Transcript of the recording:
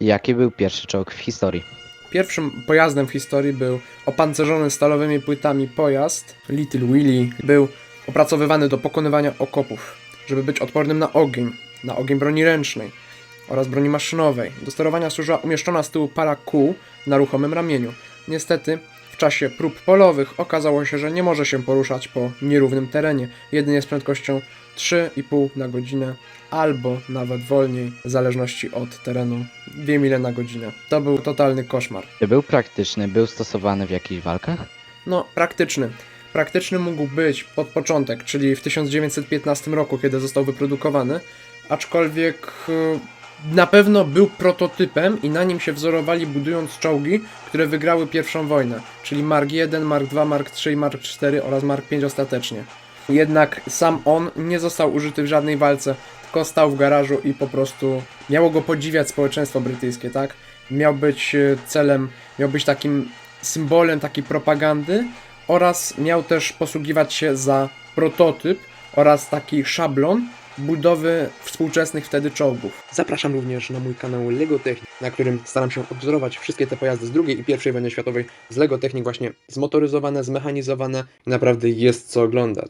Jaki był pierwszy czołg w historii? Pierwszym pojazdem w historii był opancerzony stalowymi płytami pojazd Little Willy. Był opracowywany do pokonywania okopów, żeby być odpornym na ogień, na ogień broni ręcznej oraz broni maszynowej. Do sterowania służyła umieszczona z tyłu para kół na ruchomym ramieniu. Niestety, w czasie prób polowych okazało się, że nie może się poruszać po nierównym terenie, jedynie z prędkością 3,5 na godzinę albo nawet wolniej, w zależności od terenu, 2 mile na godzinę. To był totalny koszmar. Czy był praktyczny, był stosowany w jakichś walkach? No, praktyczny. Praktyczny mógł być pod początek, czyli w 1915 roku, kiedy został wyprodukowany, aczkolwiek e, na pewno był prototypem i na nim się wzorowali budując czołgi, które wygrały pierwszą wojnę, czyli Mark I, Mark II, Mark III, Mark IV oraz Mark V ostatecznie. Jednak sam on nie został użyty w żadnej walce, tylko stał w garażu i po prostu miało go podziwiać społeczeństwo brytyjskie, tak? Miał być e, celem, miał być takim symbolem takiej propagandy oraz miał też posługiwać się za prototyp oraz taki szablon budowy współczesnych wtedy czołgów. Zapraszam również na mój kanał Lego Technik, na którym staram się odwzorować wszystkie te pojazdy z II i I wojny światowej z Lego Technik właśnie zmotoryzowane, zmechanizowane. Naprawdę jest co oglądać.